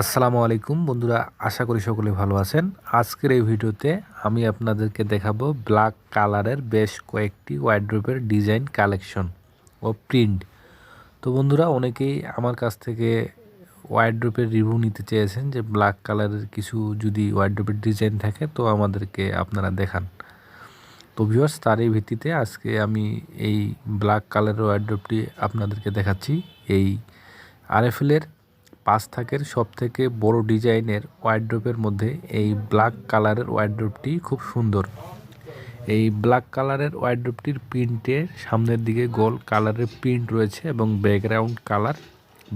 আসসালামু আলাইকুম বন্ধুরা, আশা করি সকলে ভালো আছেন। আজকের এই ভিডিওতে আমি আপনাদেরকে দেখাবো ব্ল্যাক কালারের বেশ কয়েকটি ওয়াইড্রোপের ডিজাইন কালেকশন ও প্রিন্ট তো বন্ধুরা, অনেকেই আমার কাছ থেকে ওয়াইড্রোপের রিভিউ নিতে চেয়েছেন যে ব্ল্যাক কালারের কিছু যদি ওয়াইড্রোপের ডিজাইন থাকে তো আমাদেরকে আপনারা দেখান। তো ভিউয়ার্স তারই ভিত্তিতে আজকে আমি এই ব্ল্যাক কালারের ওয়াইড্রোপটি আপনাদেরকে দেখাচ্ছি। এই আরএফএলের পাঁচ থাকের সব থেকে বড় ডিজাইনের ওয়াইড্রোপের মধ্যে এই ব্ল্যাক কালারের ওয়াইড্রোপটি খুব সুন্দর। এই ব্ল্যাক কালারের ওয়াইড্রোপটির প্রিন্টের সামনের দিকে গোল কালারের প্রিন্ট রয়েছে এবং ব্যাকগ্রাউন্ড কালার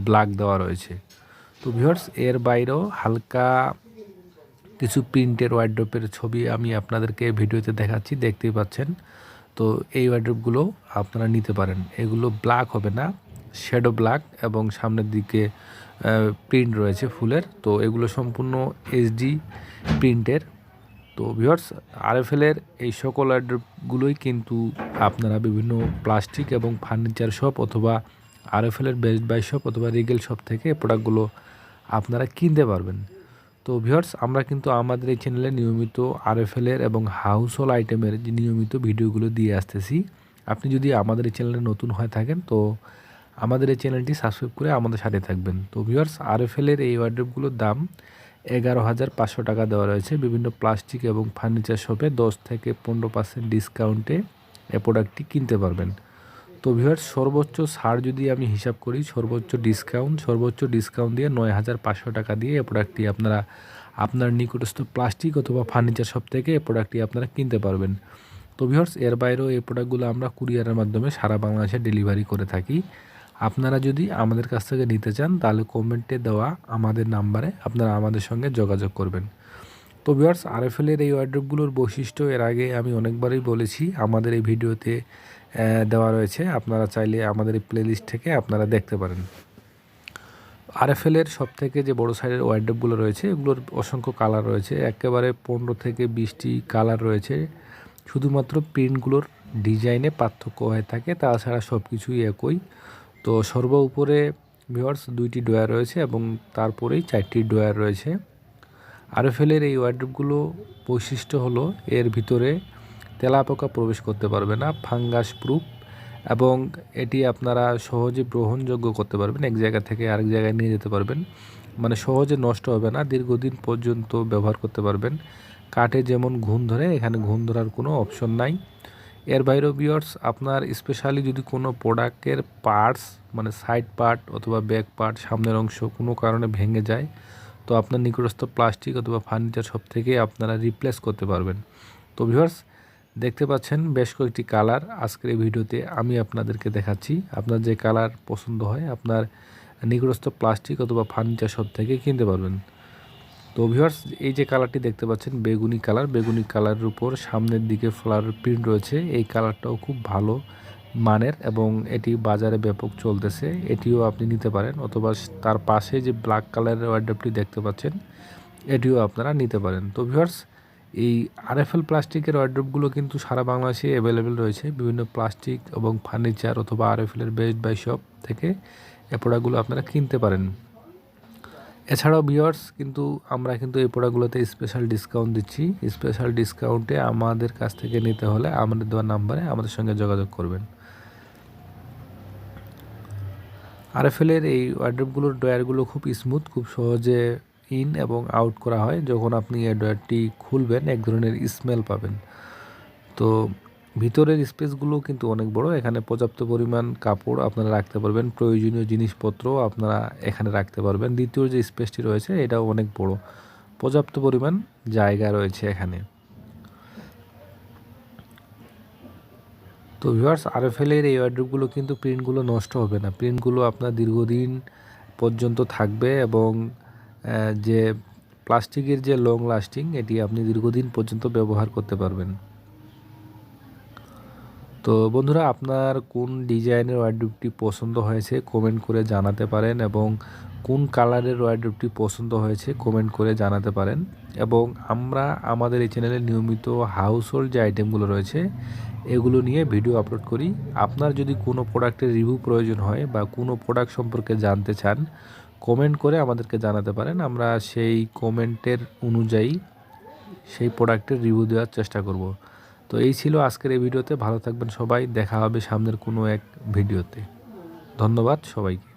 ব্ল্যাক দেওয়া রয়েছে। তো ভিউয়ার্স, এর বাইরেও হালকা কিছু প্রিন্টের ওয়াইড্রোপের ছবি আমি আপনাদেরকে ভিডিওতে দেখাচ্ছি, দেখতেই পাচ্ছেন। তো এই ওয়াইড্রোপগুলো আপনারা নিতে পারেন। এগুলো ব্ল্যাক হবে না শ্যাডো ব্ল্যাক এবং সামনের দিকে প্রিন্ট রয়েছে ফুলের। তো এগুলো সম্পূর্ণ এইচডি প্রিন্টের তো ভিওর্স আরএফএলের এই সকল অ্যাড্রপগুলোই কিন্তু আপনারা বিভিন্ন প্লাস্টিক এবং ফার্নিচার শপ অথবা আরএফএলের বেস্ট বাই শপ অথবা রিগেল শপ থেকে প্রোডাক্টগুলো আপনারা কিনতে পারবেন। তো ভিওর্স আমরা কিন্তু আমাদের এই চ্যানেলে নিয়মিত আরএফএলের এবং হাউস আইটেমের যে নিয়মিত ভিডিওগুলো দিয়ে আসতেছি। আপনি যদি আমাদের এই চ্যানেলে নতুন হয়ে থাকেন, তো আমাদের এই চ্যানেলটি সাবস্ক্রাইব করে আমাদের সাথে থাকবেন। তো ভিউয়ার্স আরএফএলের এই ওয়ার্ড্রপগুলোর দাম এগারো হাজার পাঁচশো টাকা দেওয়া রয়েছে। বিভিন্ন প্লাস্টিক এবং ফার্নিচার শপে দশ থেকে পনেরো পার্সেন্ট ডিসকাউন্টে এ প্রোডাক্টটি কিনতে পারবেন। তো ভিউয়ার্স সর্বোচ্চ ছাড় যদি আমি হিসাব করি, সর্বোচ্চ ডিসকাউন্ট সর্বোচ্চ ডিসকাউন্ট দিয়ে নয় হাজার পাঁচশো টাকা দিয়ে এই প্রোডাক্টটি আপনারা, আপনার নিকটস্থ প্লাস্টিক অথবা ফার্নিচার শপ থেকে এই প্রোডাক্টটি আপনারা কিনতে পারবেন। তো ভিউয়ার্স এর বাইরেও এই প্রোডাক্টগুলো আমরা কুরিয়ারের মাধ্যমে সারা বাংলাদেশে ডেলিভারি করে থাকি। আপনারা যদি আমাদের কাছ থেকে নিতে চান, তাহলে কমেন্টে দেওয়া আমাদের নাম্বারে আপনারা আমাদের সঙ্গে যোগাযোগ করবেন। তো ভিউয়ার্স আরএফএলের এই ওয়ার্ড্রপগুলোর বৈশিষ্ট্য, এর আগে আমি অনেকবারই বলেছি, আমাদের এই ভিডিওতে দেওয়া রয়েছে। আপনারা চাইলে আমাদের এই প্লেলিস্ট থেকে আপনারা দেখতে পারেন। আরএফএলের সব থেকে যে বড় সাইজের ওয়ার্ড্রপগুলো রয়েছে, এগুলোর অসংখ্য কালার রয়েছে। একেবারে পনেরো থেকে বিশটি কালার রয়েছে। শুধুমাত্র প্রিন্টগুলোর ডিজাইনে পার্থক্য হয়ে থাকে, তাছাড়া সব কিছুই একই। তো সর্ব উপরে ভিওয়ার্স দুইটি ডয়ার রয়েছে এবং তারপরেই চারটি ডয়ার রয়েছে। আরএফএলের এই ওয়ার্ড্রপগুলো বৈশিষ্ট্য হলো এর ভিতরে তেলাপোকা প্রবেশ করতে পারবে না ফাঙ্গাস প্রুফ এবং এটি আপনারা সহজে গ্রহণযোগ্য করতে পারবেন, এক জায়গা থেকে আরেক জায়গায় নিয়ে যেতে পারবেন। মানে সহজে নষ্ট হবে না, দীর্ঘদিন পর্যন্ত ব্যবহার করতে পারবেন। কাঠে যেমন ঘুণ ধরে, এখানে ঘুণ ধরার কোনো অপশন নাই। এর বাইরেও বিয়ার্স আপনার স্পেশালি যদি কোনো প্রোডাক্টের পার্টস মানে সাইড পার্ট অথবা ব্যাক পার্ট সামনের অংশ কোনো কারণে ভেঙে যায়, তো আপনার নিকটস্থ প্লাস্টিক অথবা ফার্নিচার সব থেকে আপনারা রিপ্লেস করতে পারবেন। তো ভিউয়ার্স দেখতে পাচ্ছেন বেশ কয়েকটি কালার আজকের এই ভিডিওতে আমি আপনাদেরকে দেখাচ্ছি। আপনার যে কালার পছন্দ হয়, আপনার নিকটস্থ প্লাস্টিক অথবা ফার্নিচার সব থেকে কিনতে পারবেন। তো ভিউয়ার্স এই যে কালারটি দেখতে পাচ্ছেন, বেগুনি কালার বেগুনি কালারের উপর সামনের দিকে ফ্লাওয়ার প্রিন্ট রয়েছে। এই কালারটাও খুব ভালো মানের এবং এটি বাজারে ব্যাপক চলতেছে। এটিও আপনি নিতে পারেন অথবা তার পাশে যে ব্ল্যাক কালারের ওয়ার্ডারটি দেখতে পাচ্ছেন, এটিও আপনারা নিতে পারেন। তো ভিউয়ার্স এই আরএফএল প্লাস্টিকের ওয়ার্ড্রপগুলো কিন্তু সারা বাংলাদেশে অ্যাভেলেবেল রয়েছে। বিভিন্ন প্লাস্টিক এবং ফার্নিচার অথবা আরএফএলের বেস্ট বাই শপ থেকে এ প্রোডাক্টগুলো আপনারা কিনতে পারেন। এছাড়াও বিয়ার্স কিন্তু আমরা কিন্তু এই প্রোডাক্টগুলোতে স্পেশাল ডিসকাউন্ট দিচ্ছি। স্পেশাল ডিসকাউন্টে আমাদের কাছ থেকে নিতে হলে আমাদের দেওয়ার নাম্বারে আমাদের সঙ্গে যোগাযোগ করবেন। আরএফএলের এই ওয়ার্ড্রপগুলোর ডয়ারগুলো খুব স্মুথ খুব সহজে ইন এবং আউট করা হয়। যখন আপনি এই ডয়ারটি খুলবেন, এক ধরনের স্মেল পাবেন। তো ভিতরের স্পেসগুলো কিন্তু অনেক বড়। এখানে পর্যাপ্ত পরিমাণ কাপড় আপনারা রাখতে পারবেন। প্রয়োজনীয় জিনিসপত্র আপনারা এখানে রাখতে পারবেন। দ্বিতীয় যে স্পেসটি রয়েছে, এটাও অনেক বড়। পর্যাপ্ত পরিমাণ জায়গা রয়েছে এখানে। তো ভিউয়ার্স আরএফএলের এই ওয়ার্ড্রপগুলো কিন্তু প্রিন্টগুলো নষ্ট হবে না। প্রিন্টগুলো আপনার দীর্ঘদিন পর্যন্ত থাকবে এবং যে প্লাস্টিকের যে লং লাস্টিং এটি আপনি দীর্ঘদিন পর্যন্ত ব্যবহার করতে পারবেন। তো বন্ধুরা আপনার কোন ডিজাইনের ওয়ার্ড্রোপটি পছন্দ হয়েছে কমেন্ট করে জানাতে পারেন এবং কোন কালারের ওয়ার্ড্রোপটি পছন্দ হয়েছে কমেন্ট করে জানাতে পারেন। এবং আমরা আমাদের এই চ্যানেলে নিয়মিত হাউস হোল্ড যে আইটেমগুলো রয়েছে, এগুলো নিয়ে ভিডিও আপলোড করি। আপনার যদি কোনো প্রোডাক্টের রিভিউ প্রয়োজন হয় বা কোনো প্রোডাক্ট সম্পর্কে জানতে চান কমেন্ট করে আমাদেরকে জানাতে পারেন। আমরা সেই কমেন্টের অনুযায়ী সেই প্রোডাক্টের রিভিউ দেওয়ার চেষ্টা করব। তো এই ছিল আজকের এই ভিডিওতে। ভালো থাকবেন সবাই। দেখা হবে সামনের কোনো এক ভিডিওতে। ধন্যবাদ সবাইকে।